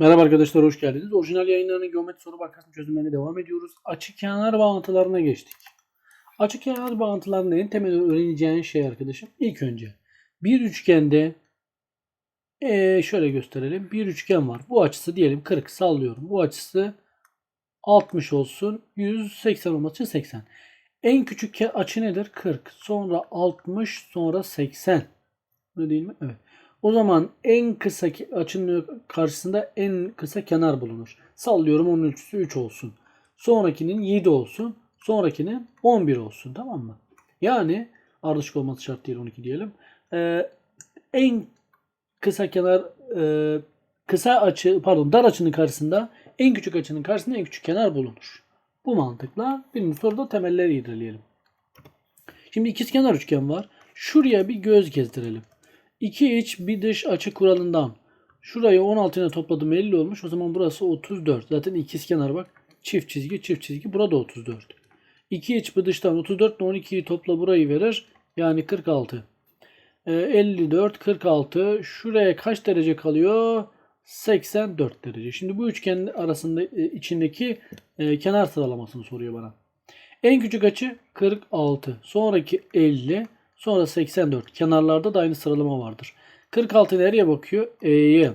Merhaba arkadaşlar hoş geldiniz. Orijinal yayınlarının geometri soru bankasının çözümlerine devam ediyoruz. Açık kenar bağıntılarına geçtik. Açık kenar bağıntılarında en temel öğreneceğin şey arkadaşım ilk önce bir üçgende eee, şöyle gösterelim. Bir üçgen var. Bu açısı diyelim 40 sallıyorum. Bu açısı 60 olsun. 180 olması için 80. En küçük açı nedir? 40. Sonra 60 sonra 80. Öyle değil mi? Evet. O zaman en kısa açının karşısında en kısa kenar bulunur. Sallıyorum onun ölçüsü 3 olsun. Sonrakinin 7 olsun. Sonrakinin 11 olsun. Tamam mı? Yani ardışık olması şart değil 12 diyelim. Ee, en kısa kenar e, kısa açı pardon dar açının karşısında en küçük açının karşısında en küçük kenar bulunur. Bu mantıkla birinci soruda temelleri irdeleyelim. Şimdi ikizkenar üçgen var. Şuraya bir göz gezdirelim. İki iç bir dış açı kuralından şurayı 16 ile topladım 50 olmuş. O zaman burası 34. Zaten ikizkenar bak. Çift çizgi çift çizgi. Burada 34. 2 iç bir dıştan 34 ile 12'yi topla burayı verir. Yani 46. Ee, 54 46. Şuraya kaç derece kalıyor? 84 derece. Şimdi bu üçgen arasında e, içindeki e, kenar sıralamasını soruyor bana. En küçük açı 46. Sonraki 50. Sonra 84. Kenarlarda da aynı sıralama vardır. 46 nereye bakıyor? E'ye.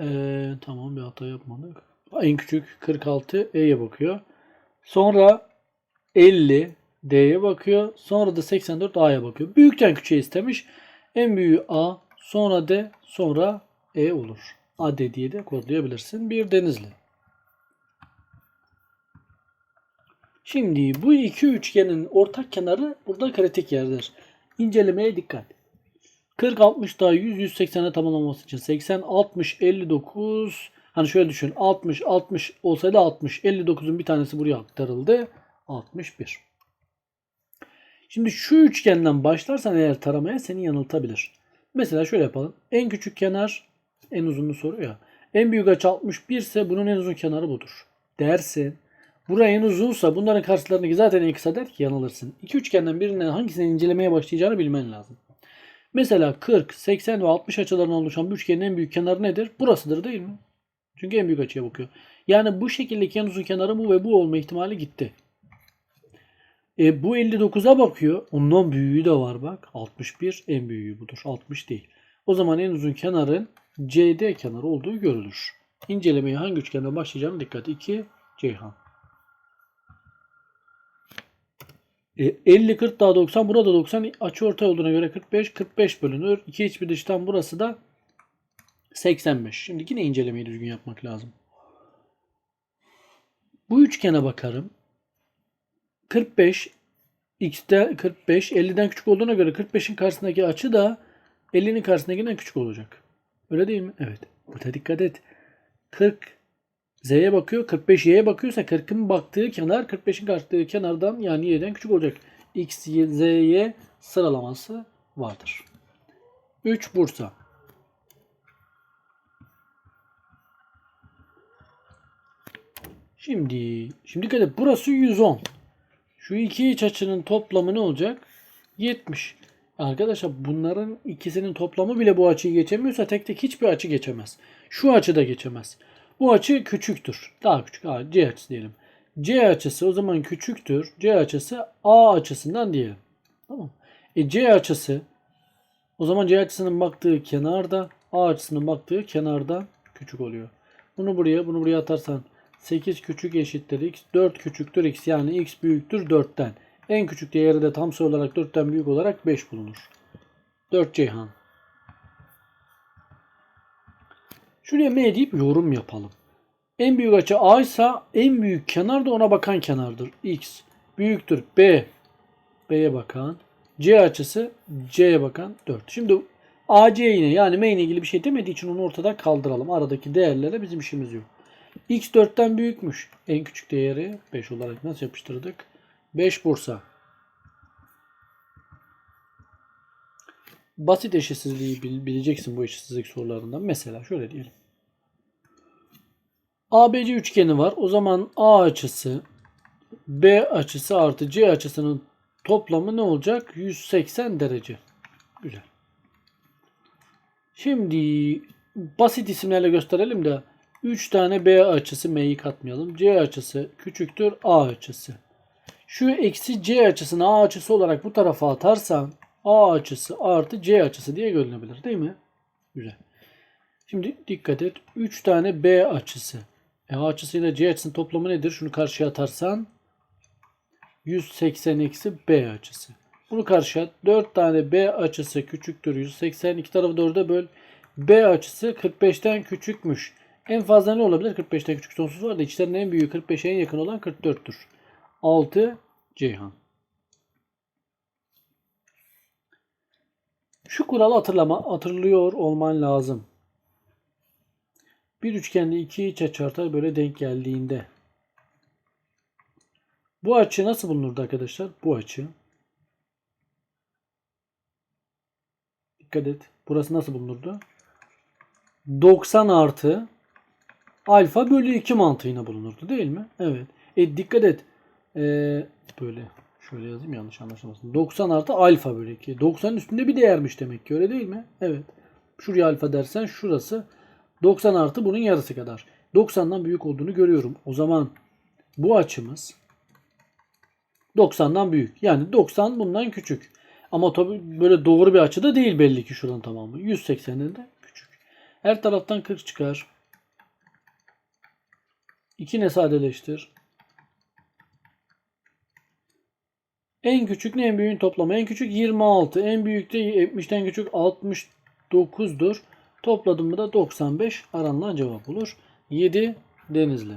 Ee, tamam bir hata yapmadık. En küçük 46 E'ye bakıyor. Sonra 50 D'ye bakıyor. Sonra da 84 A'ya bakıyor. Büyükten küçüğe istemiş. En büyüğü A, sonra D, sonra E olur. A D diye de kodlayabilirsin. Bir denizli. Şimdi bu iki üçgenin ortak kenarı burada kritik yerdir. İncelemeye dikkat. 40 60 daha 100 180'e tamamlaması için 80 60 59 hani şöyle düşün 60 60 olsaydı 60 59'un bir tanesi buraya aktarıldı 61. Şimdi şu üçgenden başlarsan eğer taramaya seni yanıltabilir. Mesela şöyle yapalım. En küçük kenar en uzunluğu soruyor ya. En büyük açı 61 ise bunun en uzun kenarı budur. Dersin. Buraya en uzunsa bunların karşılarındaki zaten en kısa der ki yanılırsın. İki üçgenden birinden hangisini incelemeye başlayacağını bilmen lazım. Mesela 40, 80 ve 60 açılarından oluşan bir üçgenin en büyük kenarı nedir? Burasıdır değil mi? Çünkü en büyük açıya bakıyor. Yani bu şekildeki en uzun kenarı bu ve bu olma ihtimali gitti. E, bu 59'a bakıyor. Ondan büyüğü de var bak. 61 en büyüğü budur. 60 değil. O zaman en uzun kenarın CD kenarı olduğu görülür. İncelemeye hangi üçgenden başlayacağım dikkat. 2 Ceyhan. E, 50 40 daha 90 burada 90 açı ortay olduğuna göre 45 45 bölünür. 2 iç bir dıştan burası da 85. Şimdi yine incelemeyi düzgün yapmak lazım. Bu üçgene bakarım. 45 x'te 45 50'den küçük olduğuna göre 45'in karşısındaki açı da 50'nin karşısındakinden küçük olacak. Öyle değil mi? Evet. Burada dikkat et. 40 Z'ye bakıyor. 45 Y'ye bakıyorsa 40'ın baktığı kenar 45'in baktığı kenardan yani Y'den küçük olacak. X, Y, Z, sıralaması vardır. 3 Bursa. Şimdi şimdi et. Burası 110. Şu iki iç açının toplamı ne olacak? 70. Arkadaşlar bunların ikisinin toplamı bile bu açıyı geçemiyorsa tek tek hiçbir açı geçemez. Şu açı da geçemez. Bu açı küçüktür. Daha küçük. Ha, C açısı diyelim. C açısı o zaman küçüktür. C açısı A açısından diyelim. Tamam. E C açısı o zaman C açısının baktığı kenarda A açısının baktığı kenardan küçük oluyor. Bunu buraya bunu buraya atarsan 8 küçük eşittir x 4 küçüktür x yani x büyüktür 4'ten. En küçük değeri de tam sayı olarak 4'ten büyük olarak 5 bulunur. 4 Ceyhan. Şuraya M deyip yorum yapalım. En büyük açı A ise en büyük kenar da ona bakan kenardır. X büyüktür B. B'ye bakan. C açısı C'ye bakan 4. Şimdi AC yine yani M ile ilgili bir şey demediği için onu ortada kaldıralım. Aradaki değerlere bizim işimiz yok. X 4'ten büyükmüş. En küçük değeri 5 olarak nasıl yapıştırdık? 5 Bursa. Basit eşitsizliği bil- bileceksin bu eşitsizlik sorularından. Mesela şöyle diyelim. ABC üçgeni var. O zaman A açısı B açısı artı C açısının toplamı ne olacak? 180 derece. Güzel. Şimdi basit isimlerle gösterelim de 3 tane B açısı M'yi katmayalım. C açısı küçüktür A açısı. Şu eksi C açısını A açısı olarak bu tarafa atarsan A açısı artı C açısı diye görünebilir değil mi? Güzel. Şimdi dikkat et. 3 tane B açısı. E, A açısıyla C açısının toplamı nedir? Şunu karşıya atarsan 180 eksi B açısı. Bunu karşıya at. 4 tane B açısı küçüktür 180. İki tarafı 4'e böl. B açısı 45'ten küçükmüş. En fazla ne olabilir? 45'ten küçük sonsuz var da içlerinin en büyüğü 45'e en yakın olan 44'tür. 6 Ceyhan. Şu kuralı hatırlama, hatırlıyor olman lazım. Bir üçgende iki iç açı böyle denk geldiğinde. Bu açı nasıl bulunurdu arkadaşlar? Bu açı. Dikkat et. Burası nasıl bulunurdu? 90 artı alfa bölü 2 mantığıyla bulunurdu değil mi? Evet. E dikkat et. Ee, böyle şöyle yazayım yanlış anlaşılmasın. 90 artı alfa bölü 2. 90'ın üstünde bir değermiş demek ki öyle değil mi? Evet. Şuraya alfa dersen şurası 90 artı bunun yarısı kadar. 90'dan büyük olduğunu görüyorum. O zaman bu açımız 90'dan büyük. Yani 90 bundan küçük. Ama tabi böyle doğru bir açı da değil belli ki şuranın tamamı. 180'den de küçük. Her taraftan 40 çıkar. 2 ne sadeleştir? En küçük ne en büyüğün toplamı? En küçük 26. En büyük de 70'ten küçük 69'dur. Topladım mı da 95 aranılan cevap olur. 7 Denizli.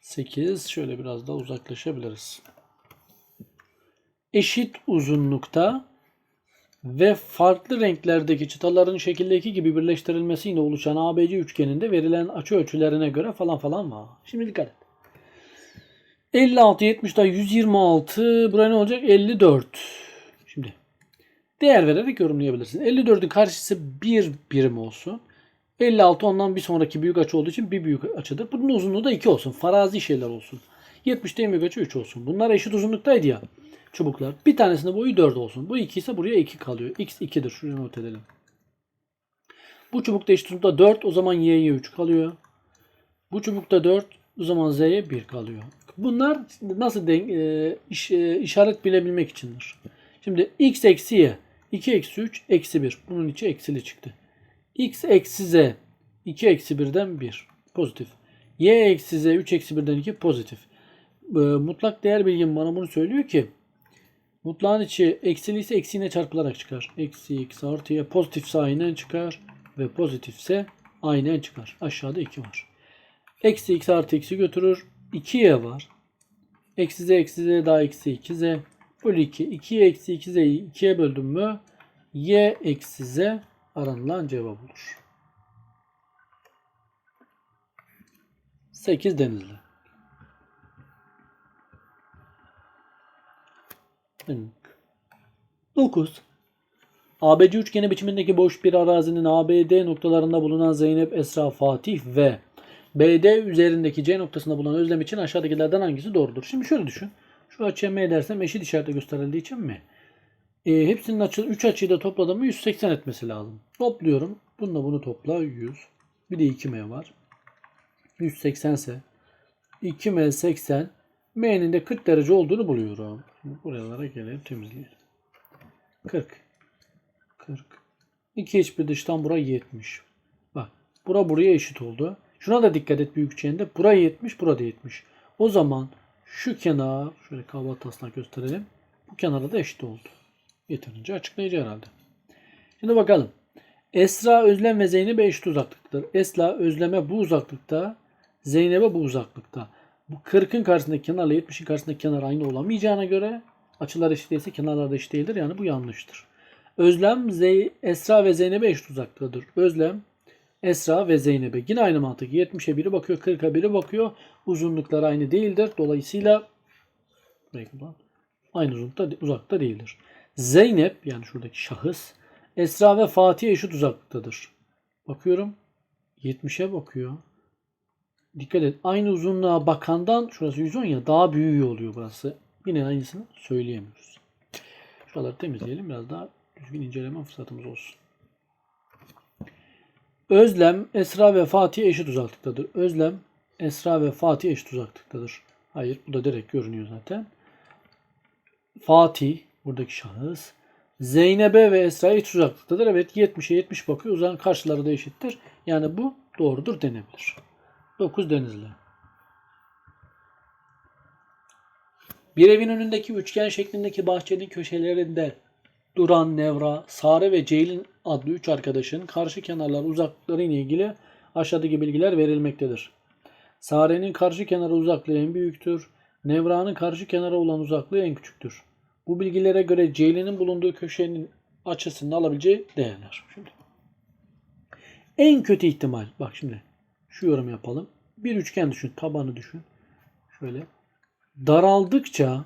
Sekiz şöyle biraz daha uzaklaşabiliriz. Eşit uzunlukta ve farklı renklerdeki çıtaların şekildeki gibi birleştirilmesiyle oluşan ABC üçgeninde verilen açı ölçülerine göre falan falan var. Şimdi dikkat et. 56, 70 daha 126. Buraya ne olacak? 54. Değer vererek yorumlayabilirsin. 54'ün karşısı 1 birim olsun. 56 ondan bir sonraki büyük açı olduğu için bir büyük açıdır. Bunun uzunluğu da 2 olsun. Farazi şeyler olsun. 70'te en büyük açı 3 olsun. Bunlar eşit uzunluktaydı ya çubuklar. Bir tanesinde boyu 4 olsun. Bu 2 ise buraya 2 kalıyor. X 2'dir. Şuraya not edelim. Bu çubukta eşit uzunlukta 4. O zaman Y'ye 3 kalıyor. Bu çubukta 4. O zaman Z'ye 1 kalıyor. Bunlar nasıl denk, e, iş, e, işaret bilebilmek içindir. Şimdi X eksi Y. 2 eksi 3 eksi 1. Bunun içi eksili çıktı. X eksi Z. 2 eksi 1'den 1. Pozitif. Y eksi Z 3 eksi 1'den 2 pozitif. E, mutlak değer bilgim bana bunu söylüyor ki Mutlağın içi eksili ise eksiğine çarpılarak çıkar. Eksi x artı y pozitifse aynen çıkar. Ve pozitifse aynen çıkar. Aşağıda 2 var. Eksi x artı x'i götürür. 2y var. Eksi z eksi z daha eksi 2z. Bölü 2. 2y eksi 2z'yi 2'ye böldüm mü? y eksi z aranılan cevap olur. 8 denizli. 9. ABC üçgeni biçimindeki boş bir arazinin ABD noktalarında bulunan Zeynep, Esra, Fatih ve BD üzerindeki C noktasında bulunan özlem için aşağıdakilerden hangisi doğrudur? Şimdi şöyle düşün. Şu açıya M dersem eşit işaretle gösterildiği için mi? E, hepsinin açı, 3 açıyı da topladım mı 180 etmesi lazım. Topluyorum. Bununla bunu topla 100. Bir de 2M var. 180 ise 2M 80 M'nin de 40 derece olduğunu buluyorum. Buralara gelelim temizleyelim. 40. 40. 2 hiçbir dıştan bura 70. Bak bura buraya eşit oldu. Şuna da dikkat et büyük üçgende. Buraya 70, burada 70. O zaman şu kenar şöyle kavga taslak gösterelim. Bu kenara da eşit oldu. Yeterince açıklayıcı herhalde. Şimdi bakalım. Esra, Özlem ve Zeynep'e eşit uzaklıktadır. Esra, Özlem'e bu uzaklıkta, Zeynep'e bu uzaklıkta. Bu 40'ın karşısındaki kenarla 70'in karşısındaki kenar aynı olamayacağına göre açılar eşit değilse kenarlar da eşit değildir. Yani bu yanlıştır. Özlem, Zey, Esra ve Zeynep'e eşit uzaktadır. Özlem, Esra ve Zeynep'e. Yine aynı mantık. 70'e biri bakıyor, 40'a biri bakıyor. Uzunluklar aynı değildir. Dolayısıyla aynı uzunlukta uzakta değildir. Zeynep yani şuradaki şahıs Esra ve Fatih eşit uzaklıktadır. Bakıyorum 70'e bakıyor. Dikkat et. Aynı uzunluğa bakandan şurası 110 ya daha büyüğü oluyor burası. Yine aynısını söyleyemiyoruz. Şuraları temizleyelim. Biraz daha düzgün inceleme fırsatımız olsun. Özlem, Esra ve Fatih eşit uzaklıktadır. Özlem, Esra ve Fatih eşit uzaklıktadır. Hayır bu da direkt görünüyor zaten. Fatih buradaki şahıs Zeynep'e ve Esra'ya eşit uzaklıktadır. Evet 70'e 70 bakıyor. Uzan karşıları da eşittir. Yani bu doğrudur denebilir. 9 Denizli. Bir evin önündeki üçgen şeklindeki bahçenin köşelerinde duran Nevra, Sare ve Ceylin adlı üç arkadaşın karşı kenarlar uzaklıkları ile ilgili aşağıdaki bilgiler verilmektedir. Sare'nin karşı kenarı uzaklığı en büyüktür. Nevra'nın karşı kenara olan uzaklığı en küçüktür. Bu bilgilere göre Ceylin'in bulunduğu köşenin açısını alabileceği değerler. Şimdi. En kötü ihtimal. Bak şimdi. Şu yorum yapalım. Bir üçgen düşün. Tabanı düşün. Şöyle. Daraldıkça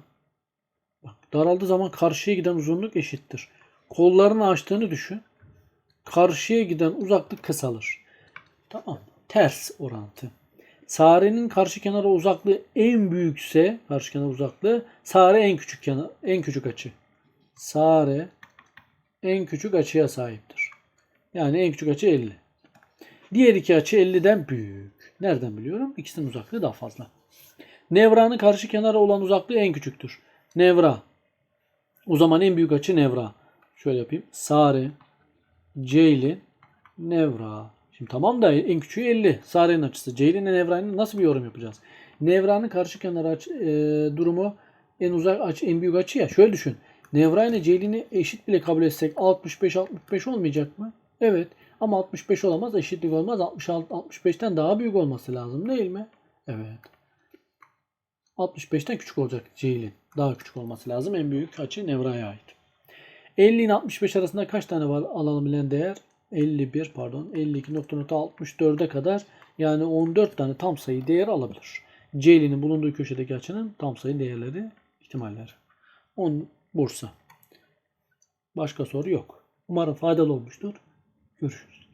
daraldığı zaman karşıya giden uzunluk eşittir. Kollarını açtığını düşün. Karşıya giden uzaklık kısalır. Tamam. Ters orantı. Sare'nin karşı kenara uzaklığı en büyükse karşı kenar uzaklığı Sare en küçük kenar en küçük açı. Sare en küçük açıya sahiptir. Yani en küçük açı 50. Diğer iki açı 50'den büyük. Nereden biliyorum? İkisinin uzaklığı daha fazla. Nevra'nın karşı kenara olan uzaklığı en küçüktür. Nevra. O zaman en büyük açı Nevra. Şöyle yapayım. Sare, Ceylin, Nevra. Şimdi tamam da en küçüğü 50. Sare'nin açısı. Ceylin'le Nevra'nın nasıl bir yorum yapacağız? Nevra'nın karşı kenarı açı, e, durumu en uzak açı, en büyük açı ya. Şöyle düşün. Nevra ile Ceylin'i eşit bile kabul etsek 65 65 olmayacak mı? Evet. Ama 65 olamaz, eşitlik olmaz. 66 65'ten daha büyük olması lazım değil mi? Evet. 65'ten küçük olacak Ceylin. Daha küçük olması lazım. En büyük açı Nevra'ya ait. 50 ile 65 arasında kaç tane var alınabilen değer? 51 pardon 52.64'e kadar yani 14 tane tam sayı değeri alabilir. Ceylin'in bulunduğu köşedeki açının tam sayı değerleri ihtimalleri. 10 Bursa. Başka soru yok. Umarım faydalı olmuştur. Görüşürüz.